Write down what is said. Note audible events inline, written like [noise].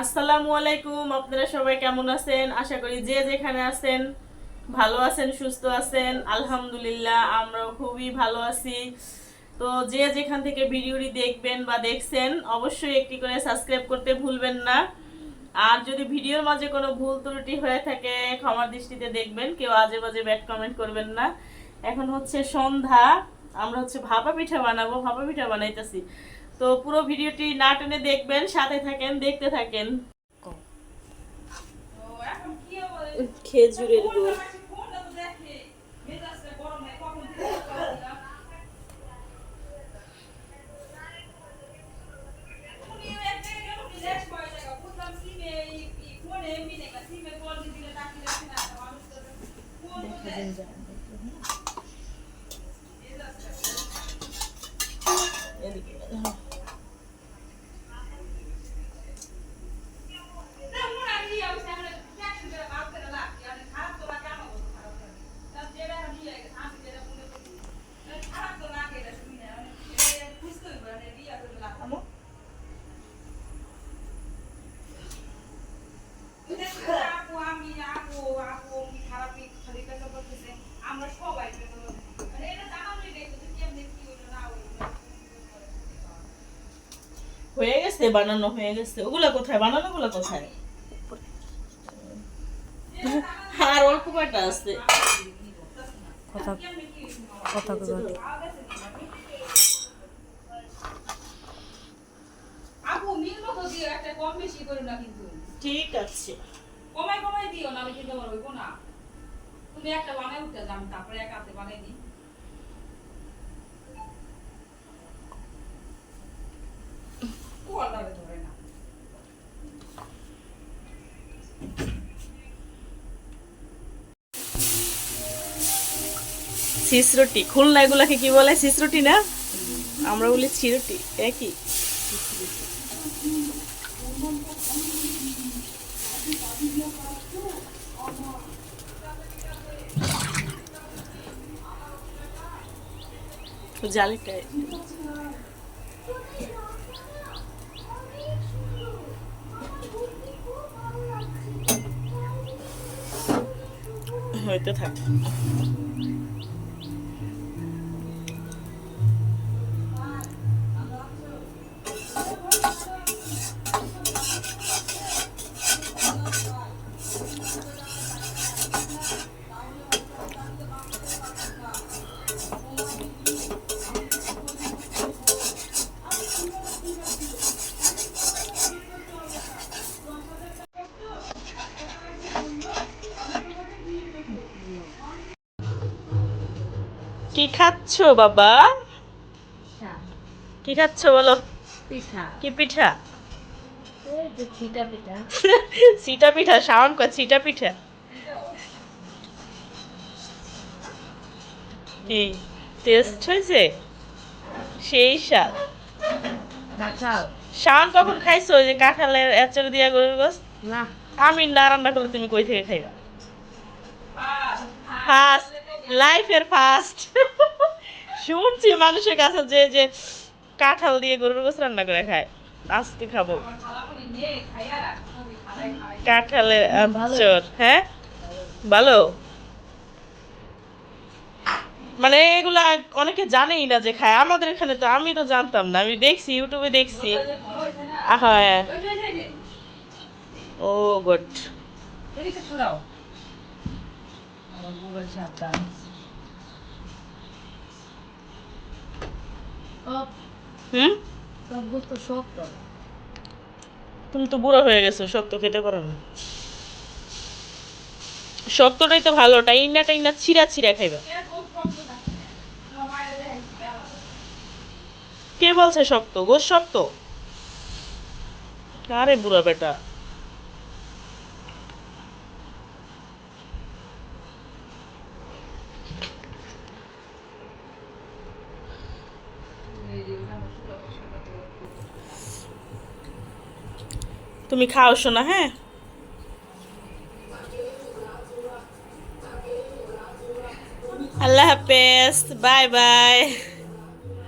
আসসালামু আলাইকুম, আপনারা সবাই কেমন আছেন? আশা করি যে যেখানে আছেন ভালো আছেন, সুস্থ আছেন। আলহামদুলিল্লাহ, আমরাও খুবই ভালো আছি। তো যে যেখান থেকে ভিডিওটি দেখবেন বা দেখছেন, অবশ্যই একটি করে সাবস্ক্রাইব করতে ভুলবেন না। আর যদি ভিডিওর মাঝে কোনো ভুল ত্রুটি হয়ে থাকে ক্ষমার দৃষ্টিতে দেখবেন। কেউ আজে বাজে ব্যাড কমেন্ট করবেন না। এখন হচ্ছে সন্ধ্যা, আমরা হচ্ছে ভাপা পিঠা বানাবো, ভাপা পিঠা বানাইতেছি। তো পুরো ভিডিওটি না টেনে দেখবেন সাথে থাকেন দেখতে থাকেন। খেজুরের গুড়। এদিকে হ্যাঁ। আমো? আমরা সবাই মানে এটা জানানোই দেখো যে কেমনে কি হইল না হইল হয়ে গেছে বানানো হয়ে গেছে। ওগুলা কোথায়? বানানো গুলা কোথায়? আর অল্প কয়টা আছে? কথা কথা আপু মিল মতো দিও একটা কম বেশি করো না কিন্তু। ঠিক আছে। কমাই কমাই দিও না আমি কিন্তু আমার হইব না। তুমি একটা বানাই উঠতে যাম তারপরে বানাই দিই। খুলনা এগুলাকে কি বলে? সিসরুটি না? আমরা বলি চিরুটি একই। জালিটাই হইতে থাক। কি খাচ্ছো বাবা? কি খাচ্ছো বলো? পিঠা। কি পিঠা? সিটা [laughs] পিঠা। শাওন কয় সিটা পিঠা। কি? টেস্ট হয়েছে? সেই স্বাদ। শাওন কখন খাইছো? যে কাঁঠালের এচর দিয়া গরুর গোস না। আমি না রান্না করলে তুমি কই থেকে খাইবা? ফার্স্ট লাইফের ফার্স্ট শুনছি মানুষের কাছে যে যে কাঁঠাল দিয়ে গরুর গোস রান্না করে খায়। আজকে খাব। কাঁঠালের আচর হ্যাঁ? ভালো? মানে এগুলা অনেকে জানেই না যে খায়। আমাদের এখানে তো আমি তো জানতাম না। আমি দেখছি, ইউটিউবে দেখছি। হ্যাঁ। Oh good. তুমি তো বুড়ো হয়ে গেছো, শক্ত খেতে পারো না। শক্তটাই তো ভালো, টাইনা টাইনা ছিঁড়া ছিঁড়া খাইবা। কে বলছে শক্ত? গোস শক্ত? আরে বুড়া বেটা। তুমি খাও শোনা হ্যাঁ? আল্লাহ হাফেজ বাই বাই।